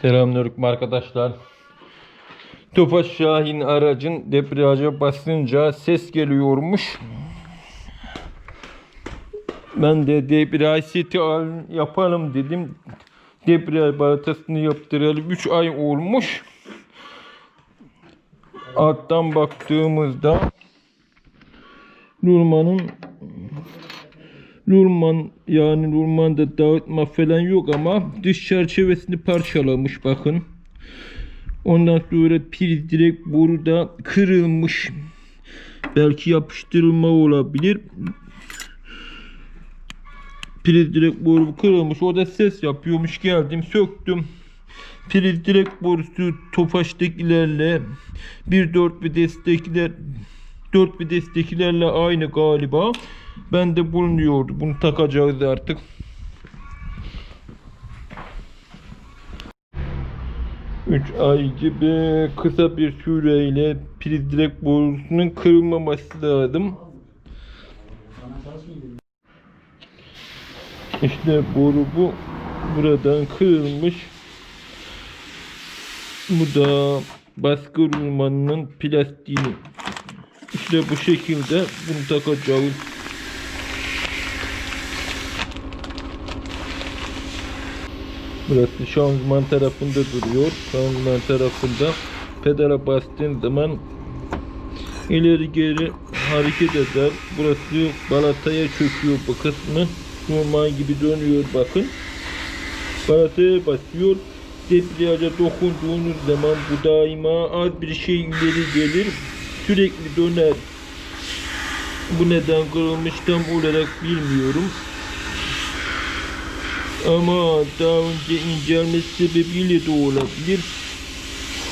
Selamünaleyküm arkadaşlar. Tofaş Şahin aracın debriyaja basınca ses geliyormuş. Ben de debriyaj seti al, yapalım dedim. Debriyaj balatasını yaptıralım. 3 ay olmuş. Alttan baktığımızda Nurman'ın Nurman yani Nurman'da dağıtma falan yok ama dış çerçevesini parçalamış bakın. Ondan sonra priz direkt burada kırılmış. Belki yapıştırılma olabilir. Priz direkt boru kırılmış. O da ses yapıyormuş. Geldim söktüm. Priz direkt borusu Tofaş'takilerle 1.4 vites'tekiler 4 vites'tekilerle aynı galiba. Ben de bulunuyordu. Bunu takacağız artık. Üç ay gibi kısa bir süreyle priz direkt borusunun kırılmaması lazım. İşte boru bu. Buradan kırılmış. Bu da baskı rulmanının plastiği. İşte bu şekilde bunu takacağız. Burası şanzıman tarafında duruyor. Şanzıman tarafında pedala bastığın zaman ileri geri hareket eder. Burası balataya çöküyor bu kısmı. Normal gibi dönüyor bakın. Balataya basıyor. Debriyaja dokunduğunuz zaman bu daima az bir şey ileri gelir. Sürekli döner. Bu neden kırılmış tam olarak bilmiyorum. Ama daha önce incelme sebebiyle de olabilir.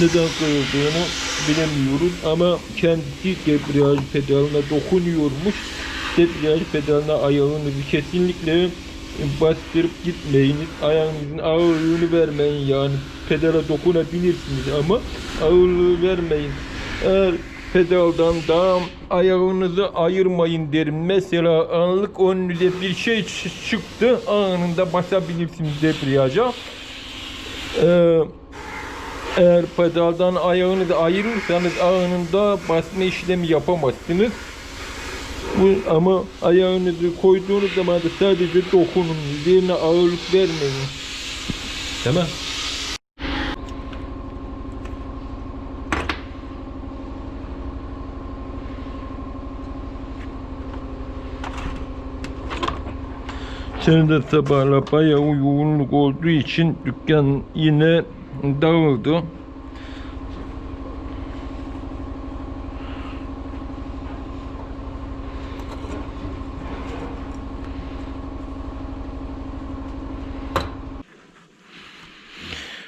Neden kırıldığını bilemiyoruz ama kendisi debriyaj pedalına dokunuyormuş. Debriyaj pedalına ayağınızı kesinlikle bastırıp gitmeyiniz. Ayağınızın ağırlığını vermeyin yani. Pedala dokunabilirsiniz ama ağırlığı vermeyin. Eğer pedaldan daha ayağınızı ayırmayın derim. Mesela anlık önünüze bir şey çıktı anında basabilirsiniz debriyaja. Ee, eğer pedaldan ayağınızı ayırırsanız anında basma işlemi yapamazsınız. Bu, ama ayağınızı koyduğunuz zaman da sadece dokunun. Üzerine ağırlık vermeyin. Tamam. Senin de sabahla bayağı yoğunluk olduğu için dükkan yine dağıldı.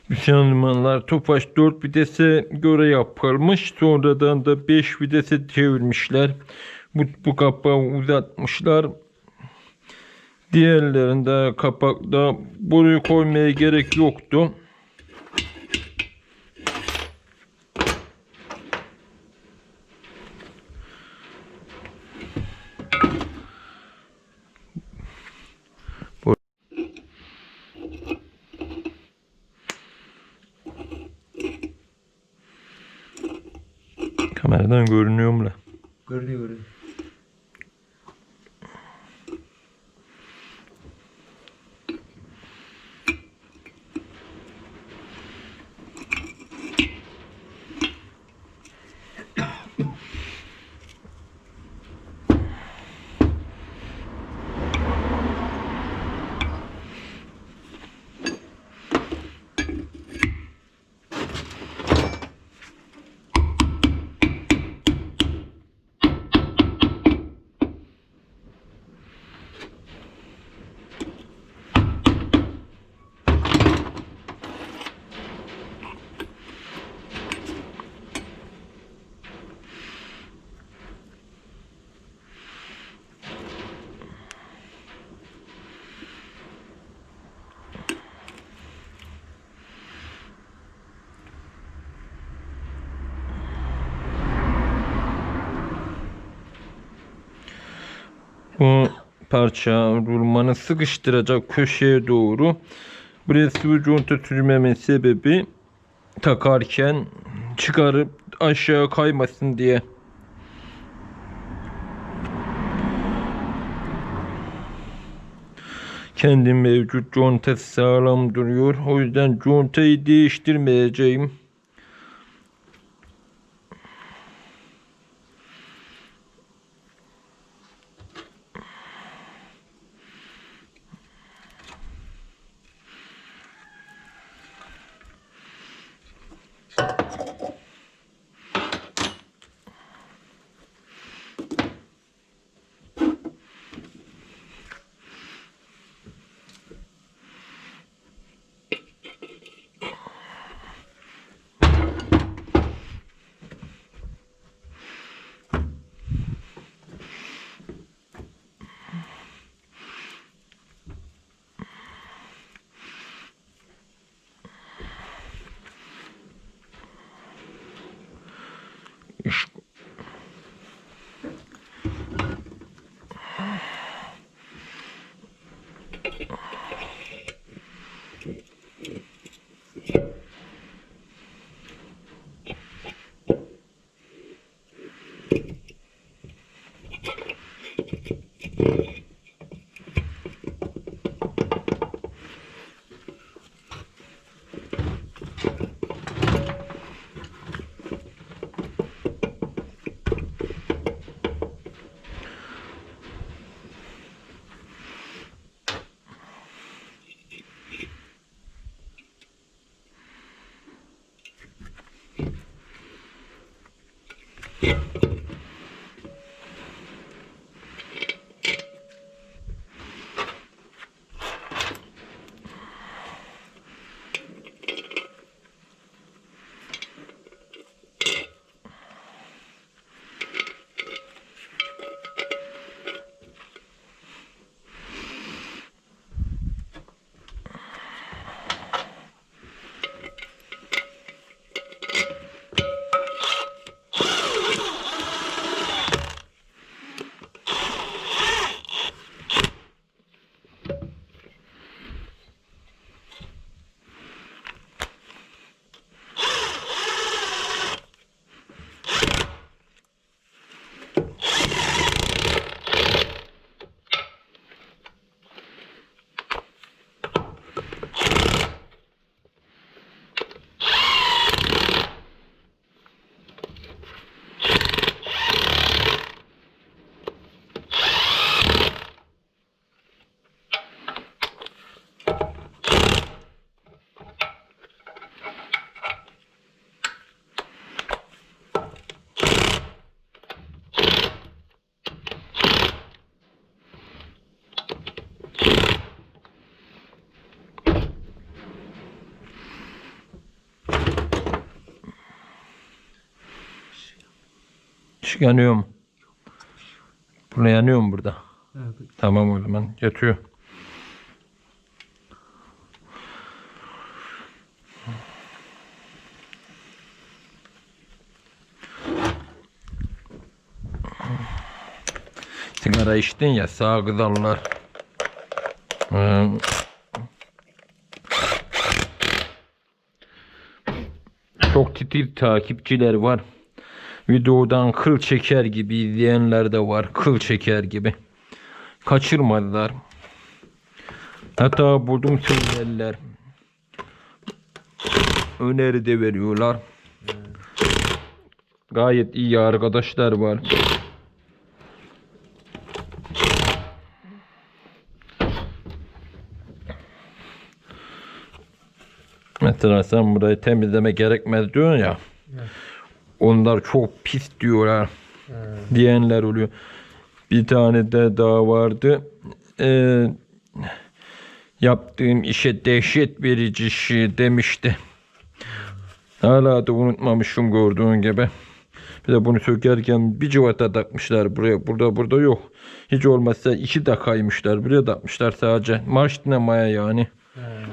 Müslümanlar Tofaş 4 vitese göre yapılmış. Sonradan da 5 vitese çevirmişler. Bu, bu kapağı uzatmışlar. Diğerlerinde kapakta boruyu koymaya gerek yoktu. Kameradan görünüyor mu la? Görünüyor görünüyor. Bu parça rulmanı sıkıştıracak köşeye doğru Buraya sıvı conta sürmemin sebebi takarken çıkarıp aşağı kaymasın diye. Kendi mevcut contası sağlam duruyor. O yüzden contayı değiştirmeyeceğim. Işık yanıyor mu? Burada yanıyor mu burada? Evet. Tamam o zaman yatıyor. Sigara içtin ya sağ gıdalar. Ee, çok titiz takipçiler var. Videodan kıl çeker gibi izleyenler de var. Kıl çeker gibi. Kaçırmadılar. Hatta buldum söylerler. Öneri de veriyorlar. Gayet iyi arkadaşlar var. Mesela sen burayı temizleme gerekmez diyorsun ya. Evet. Onlar çok pis diyorlar Evet. diyenler oluyor. Bir tane de daha vardı. Ee, yaptığım işe dehşet verici şey demişti. Hala da unutmamışım gördüğün gibi. Bir de bunu sökerken bir civata takmışlar buraya. Burada burada yok. Hiç olmazsa iki dakikaymışlar. Buraya takmışlar sadece. Marş dinlemeye yani. Evet.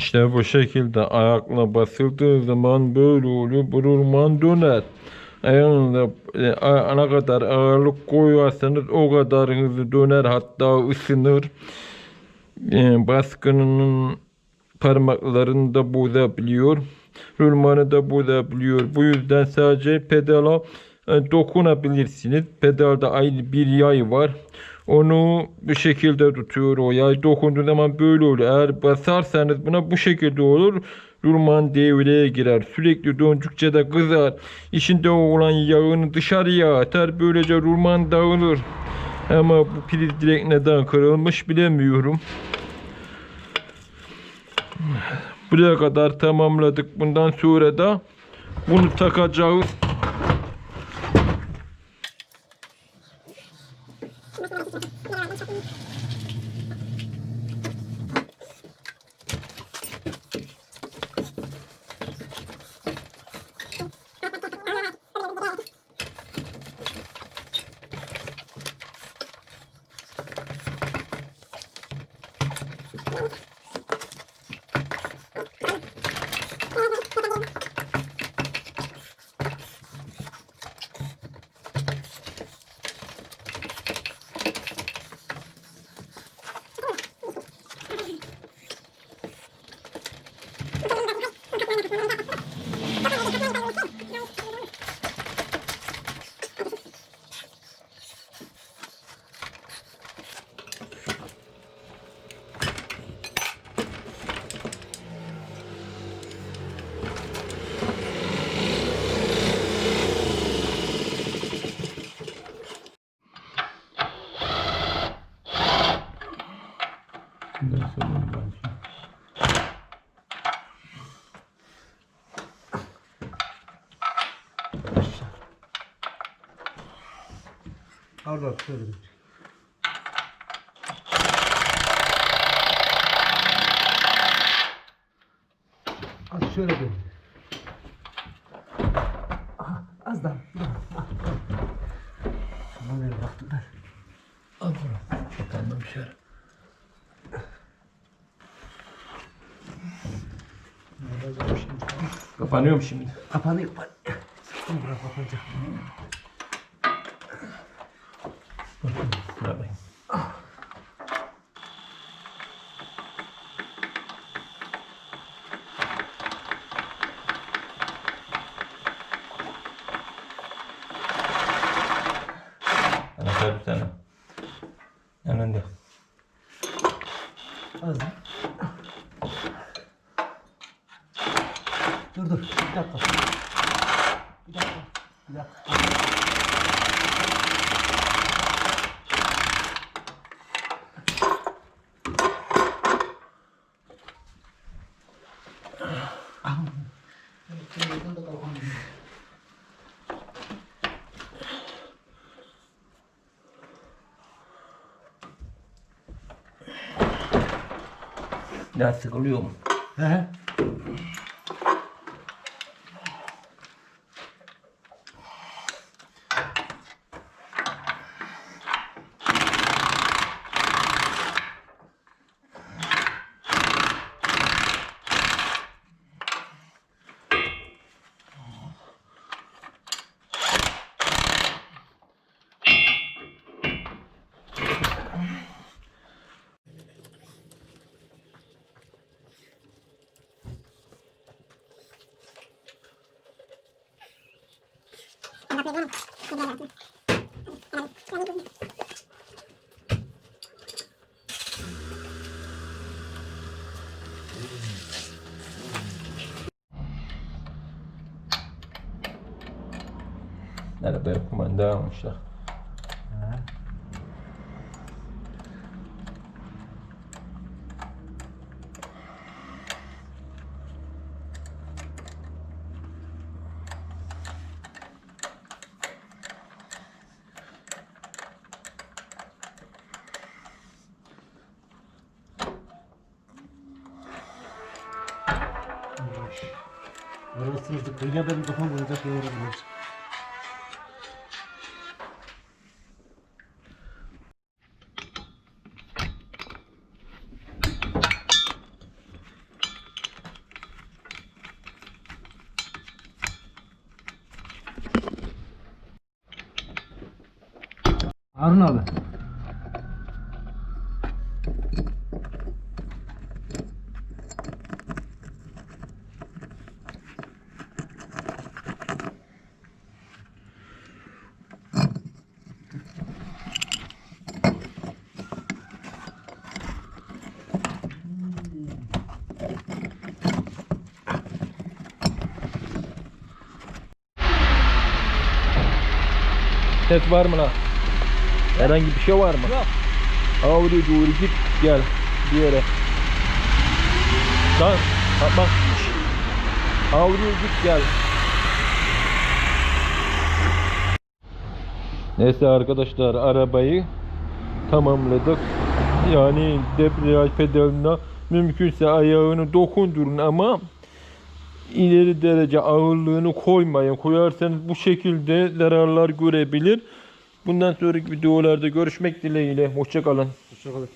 İşte bu şekilde ayakla basıldığı zaman böyle oluyor. Bu rulman döner. Ayağınıza e, ne kadar ağırlık koyarsanız o kadar hızlı döner hatta ısınır. E, baskının parmaklarını da bozabiliyor. Rulmanı da bozabiliyor. Bu yüzden sadece pedala e, dokunabilirsiniz. Pedalda ayrı bir yay var. Onu bu şekilde tutuyor o yay. Dokunduğu zaman böyle oluyor. Eğer basarsanız buna bu şekilde olur. Rulman devreye girer. Sürekli döndükçe de kızar. İçinde olan yağını dışarıya atar. Böylece rulman dağılır. Ama bu priz direkt neden kırılmış bilemiyorum. Buraya kadar tamamladık. Bundan sonra da bunu takacağız. Bir. Az şöyle dön. Az daha. Aman el baktılar. Al bunu. Bakalım şöyle. Ne yapacağım şimdi? Kapanıyor mu şimdi? Kapanıyor. Sıktım bırak kapanacak. Bırakayım. Anahtar bir tane. Yanında. Az daha. Dur dur. Bir dakika. Bir dakika. Bir dakika. Daha sıkılıyor? He he. Nerede böyle kumanda almışlar. Arasınızda kıyla benim kafam vuracak ne olabilir? Harun abi. Ses var mı lan? Herhangi bir şey var mı? Yok. Avruya doğru git gel bir yere. Lan bak bak. Avruya git gel. Neyse arkadaşlar arabayı tamamladık. Yani debriyaj pedalına mümkünse ayağını dokundurun ama ileri derece ağırlığını koymayın. Koyarsanız bu şekilde zararlar görebilir. Bundan sonraki videolarda görüşmek dileğiyle. Hoşçakalın. Hoşçakalın.